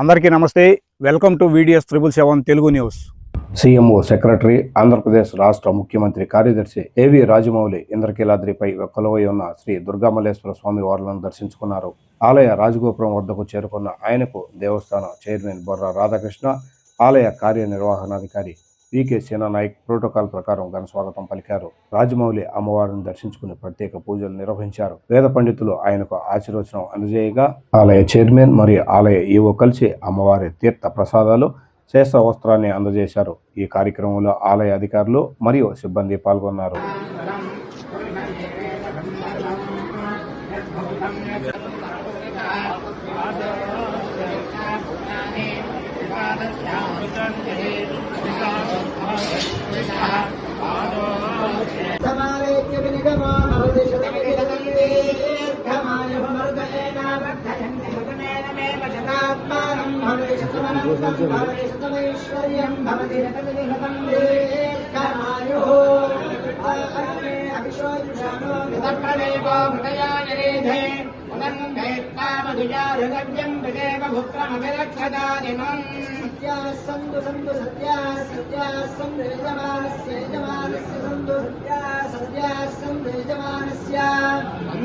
అందరికీ నమస్తే. Welcome to videos triple seven Telugu news CMO secretary Andhra Pradesh రాష్ట్ర ముఖ్యమంత్రి కార్యదర్శి ఏవి రాజమౌళి ఇంద్రకీలాద్రిపై కొలువై ఉన్న శ్రీ దుర్గామల్లేశ్వర స్వామి వారులను దర్శించుకున్నారు. ఆలయ రాజగోపురం వద్దకు చేరుకున్న ఆయనకు దేవస్థాన చైర్మన్ బొర్ర రాధాకృష్ణ ఆలయ కార్యనిర్వహణాధికారి వికే నాయక్ ప్రోటోకాల్ ప్రకారం ఘన స్వాగతం పలికారు. రాజమౌళి అమ్మవారిని దర్శించుకుని ప్రత్యేక పూజలు నిర్వహించారు. వేద పండితులు ఆయనకు ఆశీర్వచనం అందజేయగా ఆలయ చైర్మన్ మరియు ఆలయ ఈవో కలిసి అమ్మవారి తీర్థ ప్రసాదాలు శేష వస్త్రాన్ని అందజేశారు. ఈ కార్యక్రమంలో ఆలయ అధికారులు మరియు సిబ్బంది పాల్గొన్నారు. भवतिशतमैश्वर्यं भवति रतनिहतं देकरायुः अग्ने अभिशोजुषाणो मृतप्रणेको मृतया निरेधे पुनङ्गैत्तामधुजारुगव्यं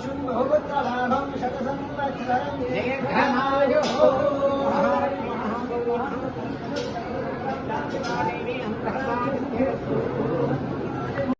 Thank you.